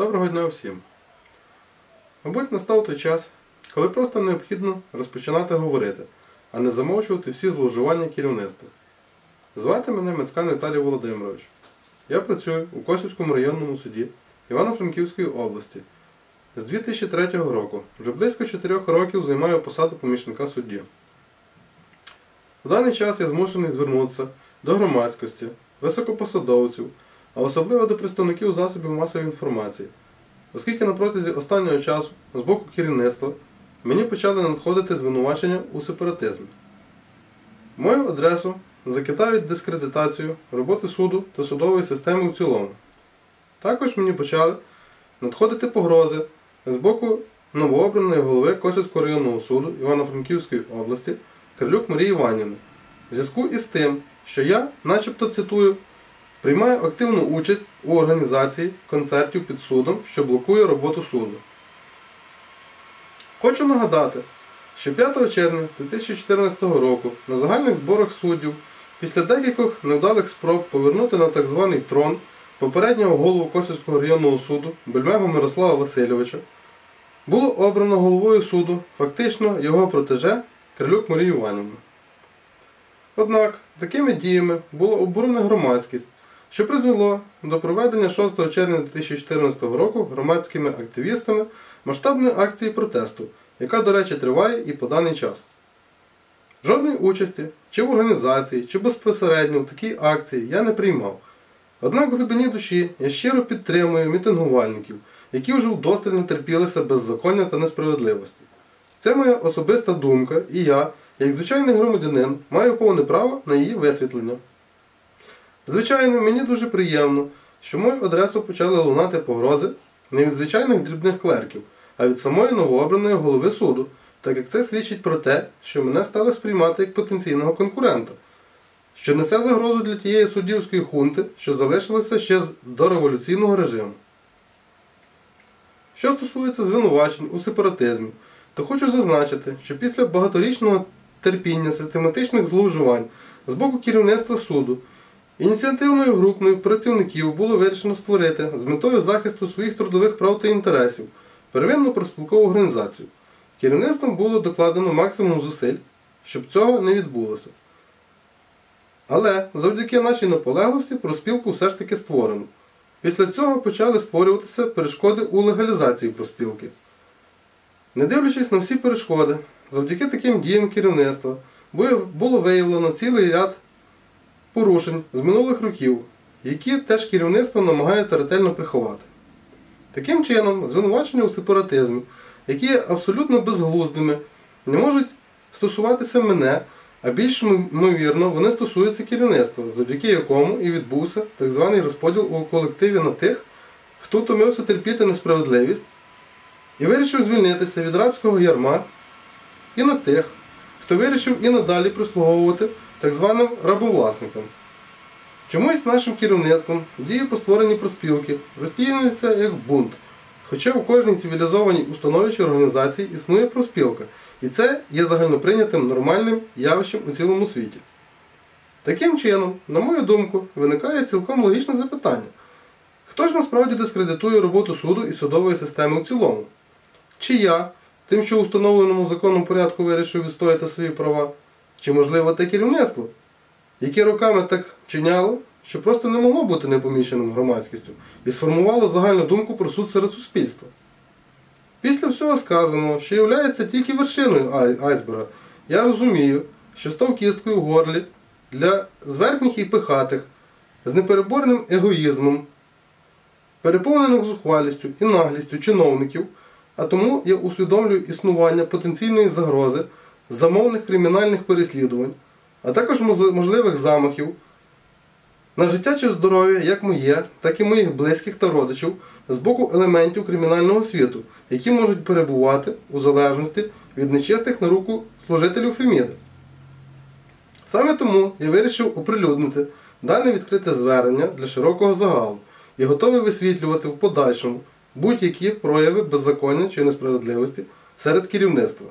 Доброго дня всім. Мабуть, настав той час, коли просто необхідно розпочинати говорити, а не замовчувати всі зловживання керівництва. Звати мене Мецкан Віталій Володимирович. Я працюю у Косівському районному суді Івано-Франківської області. З 2003 року вже близько 4 років займаю посаду помічника судді. У даний час я змушений звернутися до громадськості, високопосадовців, а особливо до представників засобів масової інформації, оскільки на протязі останнього часу з боку керівництва мені почали надходити звинувачення у сепаратизмі. Мою адресу закидають дискредитацію роботи суду та судової системи в цілому. Також мені почали надходити погрози з боку новообраної голови Косівського районного суду Івано-Франківської області Крилюк Марії Іванівни в зв'язку із тим, що я, начебто цитую, приймаю активну участь у організації концертів під судом, що блокує роботу суду. Хочу нагадати, що 5 червня 2014 року на загальних зборах суддів після декількох невдалих спроб повернути на так званий трон попереднього голову Косівського районного суду Бельмего Мирослава Васильовича було обрано головою суду фактично його протеже Крилюк Марію Іванівну. Однак такими діями було обурена громадськість, що призвело до проведення 6 червня 2014 року громадськими активістами масштабної акції протесту, яка, до речі, триває і по даний час. Жодної участі, чи в організації, чи безпосередньо в такій акції я не приймав. Однак в глибині душі я щиро підтримую мітингувальників, які вже вдосталь не терпілися беззаконня та несправедливості. Це моя особиста думка, і я, як звичайний громадянин, маю повне право на її висвітлення. Звичайно, мені дуже приємно, що мою адресу почали лунати погрози не від звичайних дрібних клерків, а від самої новообраної голови суду, так як це свідчить про те, що мене стали сприймати як потенційного конкурента, що несе загрозу для тієї суддівської хунти, що залишилася ще з дореволюційного режиму. Що стосується звинувачень у сепаратизмі, то хочу зазначити, що після багаторічного терпіння систематичних зловживань з боку керівництва суду ініціативною групою працівників було вирішено створити з метою захисту своїх трудових прав та інтересів первинну проспілкову організацію. Керівництвом було докладено максимум зусиль, щоб цього не відбулося. Але завдяки нашій наполеглості проспілку все ж таки створено. Після цього почали створюватися перешкоди у легалізації проспілки. Не дивлячись на всі перешкоди, завдяки таким діям керівництва було виявлено цілий ряд порушень з минулих років, які теж керівництво намагається ретельно приховати. Таким чином, звинувачення у сепаратизмі, які є абсолютно безглуздими, не можуть стосуватися мене, а більш ймовірно, вони стосуються керівництва, завдяки якому і відбувся так званий розподіл у колективі на тих, хто втомився терпіти несправедливість і вирішив звільнитися від рабського ярма, і на тих, хто вирішив і надалі прислуговувати так званим рабовласникам. Чомусь нашим керівництвом дії по створенні проспілки розцінюються як бунт, хоча у кожній цивілізованій установі чи організації існує проспілка, і це є загальноприйнятим нормальним явищем у цілому світі. Таким чином, на мою думку, виникає цілком логічне запитання: хто ж насправді дискредитує роботу суду і судової системи в цілому? Чи я, тим, що у встановленому законом порядку вирішив відстояти свої права, чи, можливо, те керівництво, яке роками так чиняло, що просто не могло бути непоміченим громадськістю і сформувало загальну думку про суд серед суспільства. Після всього сказаного, що є тільки вершиною айсберга, я розумію, що став кісткою в горлі для зверхніх і пихатих, з непереборним егоїзмом, переповнених зухвалістю і наглістю чиновників, а тому я усвідомлюю існування потенційної загрози замовних кримінальних переслідувань, а також можливих замахів на життя чи здоров'я як моє, так і моїх близьких та родичів з боку елементів кримінального світу, які можуть перебувати у залежності від нечистих на руку служителів Феміди. Саме тому я вирішив оприлюднити дане відкрите звернення для широкого загалу і готовий висвітлювати в подальшому будь-які прояви беззаконня чи несправедливості серед керівництва.